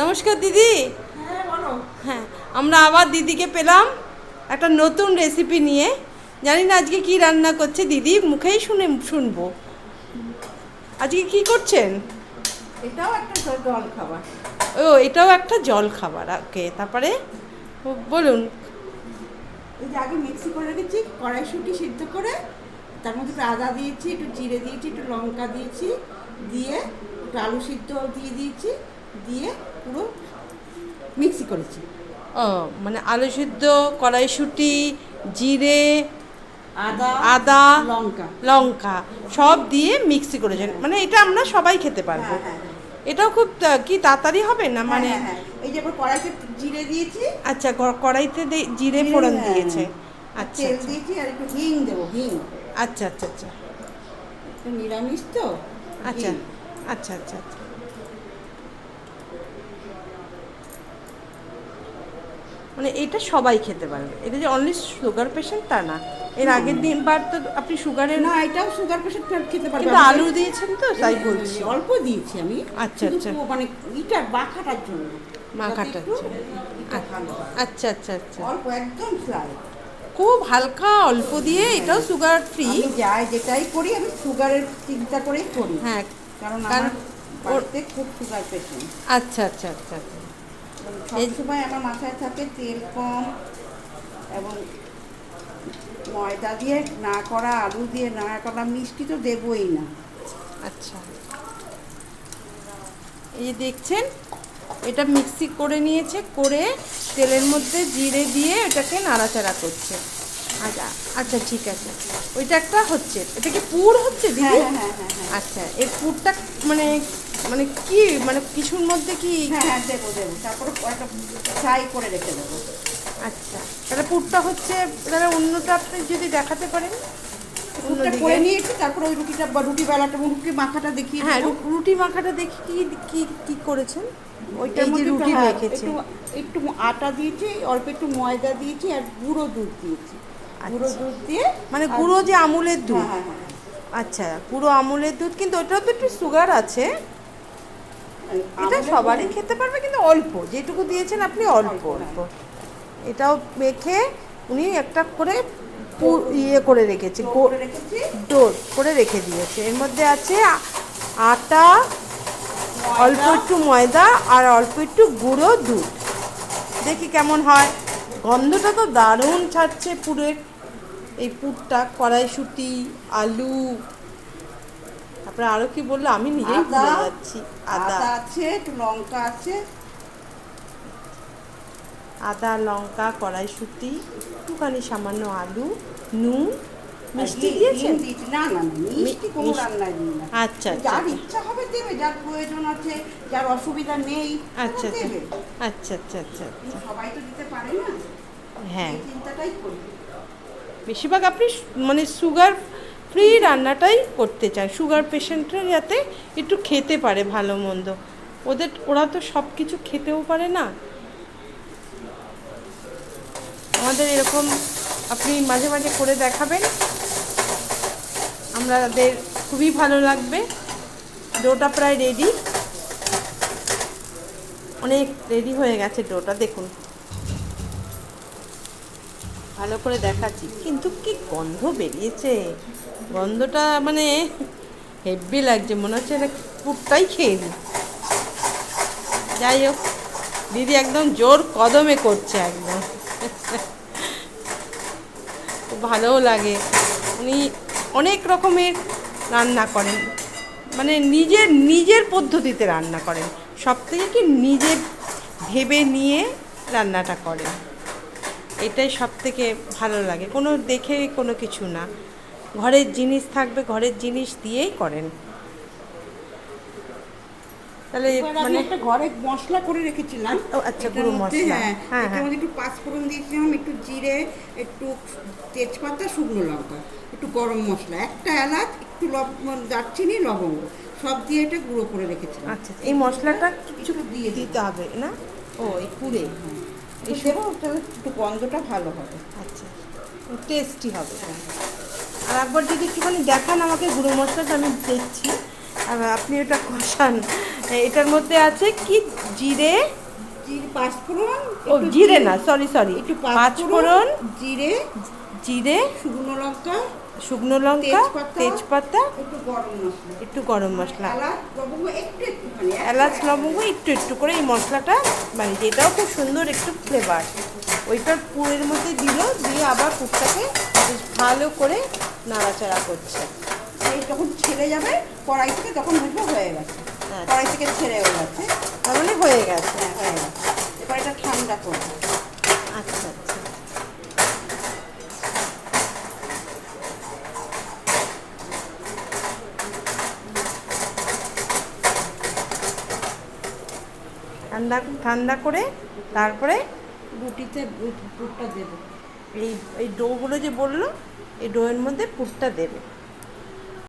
নমস্কার দিদি। হ্যাঁ বলো। হ্যাঁ আমরা আবার দিদিকে পেলাম একটা নতুন রেসিপি নিয়ে। জানি না আজকে কি রান্না করছে দিদি মুখেই শুনে শুনব। আজকে কি করছেন? এটাও একটা জল খাবার। ও এটাও একটা জল খাবার ওকে তারপরে বলুন। এই যে আগে মিক্সি করে রেখেছি কড়াইশুঁটি সিদ্ধ করে তার মধ্যে একটু আদা দিয়েছি একটু জিরে দিয়েছি একটু লঙ্কা দিয়েছি দিয়ে একটু আলু সিদ্ধ দিয়ে দিয়েছি দিয়ে পুরো মিক্সি করেছি। ও মানে আলু সিদ্ধ কড়াইশুঁটি জিরে আদা আদা লঙ্কা। লঙ্কা সব দিয়ে মিক্সি করেছেন মানে এটা আমরা সবাই খেতে পারব। হ্যাঁ, হ্যাঁ, এটাও খুব কি তাড়াতাড়ি হবে না? মানে হ্যাঁ, হ্যাঁ, হ্যাঁ। এই যে কড়াইতে জিরে দিয়েছি। আচ্ছা কড়াইতে জিরে ফোড়ন হ্যাঁ। দিয়েছে। আচ্ছা তেল আচ্ছা। দিয়েছি আর একটু হিং দেবো হিং। আচ্ছা আচ্ছা আচ্ছা। নিরামিষ তো? আচ্ছা আচ্ছা আচ্ছা আচ্ছা। মানে এটা সবাই খেতে পারবে এটা যে অনলি সুগার পেশেন্ট তা না। এর আগের দিন বার তো আপনি সুগারের না এটাও সুগার পেশেন্ট খেতে পারবে। কিন্তু আলু দিয়েছেন তো তাই বলছি। অল্প দিয়েছি আমি। আচ্ছা, আচ্ছা। মানে ইটা মাখাটার জন্য। ভালো হয়। আচ্ছা আচ্ছা আচ্ছা। অল্প একদম স্লাইড খুব হালকা অল্প দিয়ে এটাও সুগার ফ্রি যাই যেটাই করি আমি সুগারের চিন্তা করেই করি। হ্যাঁ কারণ কারণ আমার খুব সুগার পেশেন্ট আচ্ছা আচ্ছা আচ্ছা। আচ্ছা। সময় আমার মাথায় থাকে তেল কম এবং ময়দা দিয়ে না করা আলু দিয়ে না করা মিষ্টি তো দেবই না। আচ্ছা। এই যে দেখছেন এটা মিক্সি করে নিয়েছে করে তেলের মধ্যে জিরে দিয়ে এটাকে নাড়াচাড়া করছে। আচ্ছা আচ্ছা ঠিক আছে। ওইটা একটা হচ্ছে এটা কি পুর হচ্ছে দিদি? হ্যাঁ হ্যাঁ হ্যাঁ। আচ্ছা এই পুরটা মানে মানে কি মানে কিছুর মধ্যে কি হ্যাঁ হ্যাঁ দেবো দেবো। তারপরে একটা ফ্রাই করে রেখে দেবো। আচ্ছা তাহলে পুরটা হচ্ছে তাহলে অন্যটা আপনি যদি দেখাতে পারেন। রুটিটা করে নিয়েছি তারপরে ওই রুটিটা রুটি বেলাটা রুটি মাখাটা দেখিয়ে হ্যাঁ রুটি মাখাটা দেখি কি কি কি করেছেন? ওইটার মধ্যে রুটি হ্যাঁ, মেখেছে একটু আটা দিয়েছি অল্প একটু ময়দা দিয়েছি আর গুঁড়ো দুধ দিয়েছি। গুঁড়ো আচ্ছা। দুধ দিয়ে মানে গুঁড়ো যে আমুলের দুধ? হ্যাঁ হ্যাঁ হ্যাঁ। আচ্ছা পুরো আমুলের দুধ কিন্তু ওটাও তো একটু সুগার আছে। এটা সবারই খেতে পারবে কিন্তু অল্প। যেটুকু দিয়েছেন আপনি অল্প অল্প এটাও মেখে উনি একটা করে ইয়ে করে রেখেছে ডোর করে রেখে দিয়েছে। এর মধ্যে আছে আটা অল্প একটু ময়দা আর অল্প একটু গুঁড়ো দুধ। দেখি কেমন হয়। গন্ধটা তো দারুণ ছাড়ছে পুরের। এই পুরটা কড়াইশুঁটি আলু তারপরে আরও কি বলল? আমি নিজেই ভুলে আদা, যাচ্ছি। আদা। আছে লঙ্কা আছে। আদা লঙ্কা কড়াইশুঁটি একটুখানি সামান্য আলু নুন মিষ্টি দিয়েছেন? না না মিষ্টি কোনো রান্নায় দিই না। আচ্ছা আচ্ছা যার ইচ্ছা হবে দেবে যার প্রয়োজন আছে যার অসুবিধা নেই আচ্ছা আচ্ছা। আচ্ছা আচ্ছা আচ্ছা সবাই তো দিতে পারে না। হ্যাঁ। চিন্তাটাই করি। বেশিরভাগ আপনি মানে সুগার ফ্রি রান্নাটাই করতে চান সুগার পেশেন্টরা যাতে একটু খেতে পারে ভালো মন্দ। ওদের, ওরা তো সব কিছু খেতেও পারে না। আমাদের এরকম আপনি মাঝে মাঝে করে দেখাবেন। আমাদের খুবই ভালো লাগবে। ডোটা প্রায় রেডি অনেক রেডি হয়ে গেছে ডোটা, দেখুন। ভালো করে দেখাচ্ছি। কিন্তু কি গন্ধ বেরিয়েছে? গন্ধটা মানে হেভি লাগছে, মনে হচ্ছে এটা পুরটাই খেয়ে নিই যাই হোক দিদি একদম জোর কদমে করছে একদম। খুব ভালোও লাগে। উনি অনেক রকমের রান্না করেন। মানে নিজের নিজের পদ্ধতিতে রান্না করেন। সব থেকে কি নিজে ভেবে নিয়ে রান্নাটা করেন। এটাই সব থেকে ভালো লাগে। কোনো দেখে কোনো কিছু না। ঘরের জিনিস থাকবে ঘরের জিনিস দিয়েই করেন। তাহলে মানে একটা ঘরে মশলা করে রেখেছিলাম। ও, আচ্ছা, গুঁড়ো মশলা। হ্যাঁ হ্যাঁ, হ্যাঁ। একটু পাঁচফোড়ন দিয়েছিলাম একটু জিরে একটু তেজপাতা শুকনো লঙ্কা একটু গরম মশলা একটা এলাচ একটু দারচিনি লবঙ্গ সব দিয়ে এটা গুঁড়ো করে রেখেছিলাম। আচ্ছা এই মশলাটা কিছু দিয়ে দিতে হবে না? ও এই পুরে এই দেবো তাহলে একটু গন্ধটা ভালো হবে। আচ্ছা টেস্টি হবে। আর একবার যদি একটুখানি দেখান আমাকে গুঁড়ো মশলাটা আমি দেখছি। আর আপনি ওটা কষান। এটার মধ্যে আছে কি? জিরে? পাঁচফোড়ন ও জিরে না সরি সরি একটু পাঁচফোড়ন জিরে জিরে শুকনো লঙ্কা শুকনো লঙ্কা তেজপাতা। একটু গরম মশলা। একটু গরম মশলা। এলাচ লবঙ্গ একটু একটু করে এই মশলাটা মানে এটাও খুব সুন্দর একটু ফ্লেভার ওইটার পুরের মধ্যে দিল দিয়ে আবার পুরটাকে ভালো করে নাড়াচাড়া করছে। এই যখন ছেড়ে যাবে কড়াই থেকে তখন বুঝব হয়ে গেছে। হ্যাঁ। কড়াই থেকে ছেড়েও গেছে তার মানে হয়ে গেছে। হ্যাঁ হয়ে গেছে। এবার এটা ঠান্ডা করব আচ্ছা আচ্ছা। ঠান্ডা ঠান্ডা করে তারপরে রুটিতে পুরটা দেবো। এই এই ডোগুলো যে বলল এই ডোয়ের মধ্যে পুরটা দেবে।